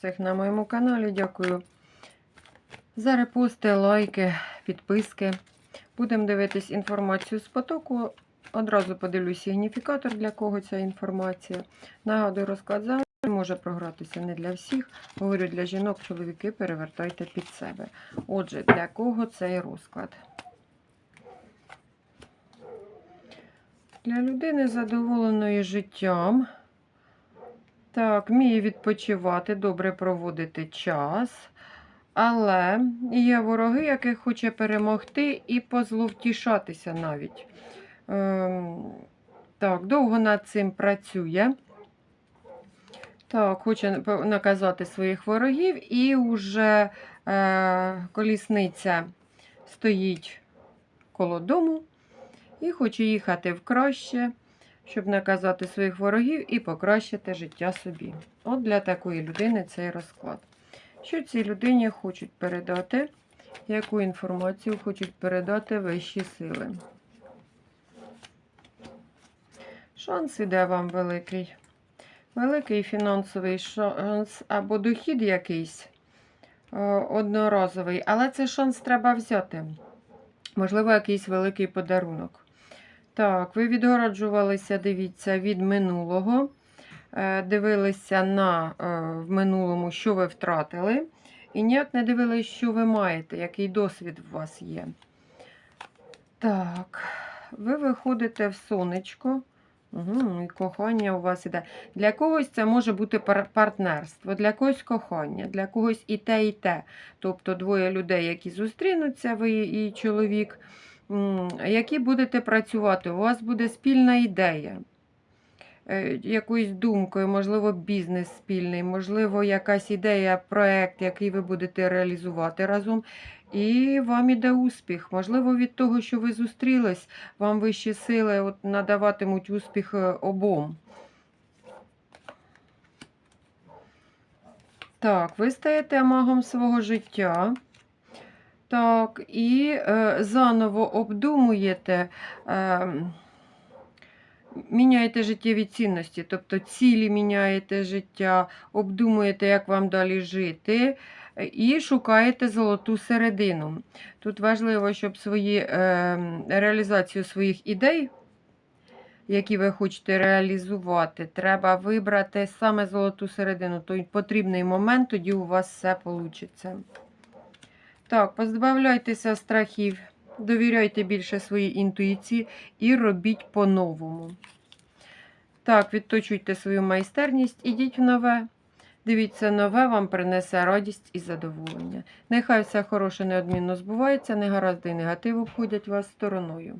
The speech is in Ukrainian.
всіх на моєму каналі. Дякую за репости, лайки, підписки. Будемо дивитись інформацію з потоку. Одразу подивлюсь сигніфікатор, для кого ця інформація. Нагадую, розклад завжди може програтися не для всіх. Говорю для жінок, чоловіки перевертайте під себе. Отже, для кого цей розклад? Для людини задоволеної життям. Так, вміє відпочивати, добре проводити час. Але є вороги, яких хоче перемогти і позловтішатися навіть. Ем, так, довго над цим працює. Так, хоче наказати своїх ворогів, і вже е, колісниця стоїть коло дому і хоче їхати в краще, щоб наказати своїх ворогів і покращити життя собі. От для такої людини цей розклад. Що цій людині хочуть передати? Яку інформацію хочуть передати вищі сили? Шанс іде вам великий. Великий фінансовий шанс або дохід якийсь е, одноразовий, але цей шанс треба взяти. Можливо, якийсь великий подарунок. Так, ви відгороджувалися, дивіться, від минулого. Е, Дивилися на е, в минулому, що ви втратили. І ніяк не дивилися, що ви маєте, який досвід у вас є. Так, ви виходите в сонечко. Угу, і кохання у вас іде. Для когось це може бути партнерство, для когось кохання, для когось і те, і те. Тобто двоє людей, які зустрінуться, ви і чоловік, які будете працювати. У вас буде спільна ідея. Е, Якоюсь думкою, можливо, бізнес спільний, можливо, якась ідея, проект, який ви будете реалізувати разом. І вам іде успіх. Можливо, від того, що ви зустрілись, вам вищі сили от надаватимуть успіх е, обом. Так, ви стаєте магом свого життя. Так, і е, заново обдумуєте, е, міняєте життєві цінності, тобто цілі міняєте життя, обдумуєте, як вам далі жити, і шукаєте золоту середину. Тут важливо, щоб свої, е, реалізацію своїх ідей, які ви хочете реалізувати, треба вибрати саме золоту середину, той потрібний момент, тоді у вас все вийде. Так, позбавляйтеся страхів, довіряйте більше своїй інтуїції і робіть по-новому. Так, відточуйте свою майстерність, ідіть в нове. Дивіться, нове вам принесе радість і задоволення. Нехай все хороше неодмінно збувається, негаразди і негатив обходять вас стороною.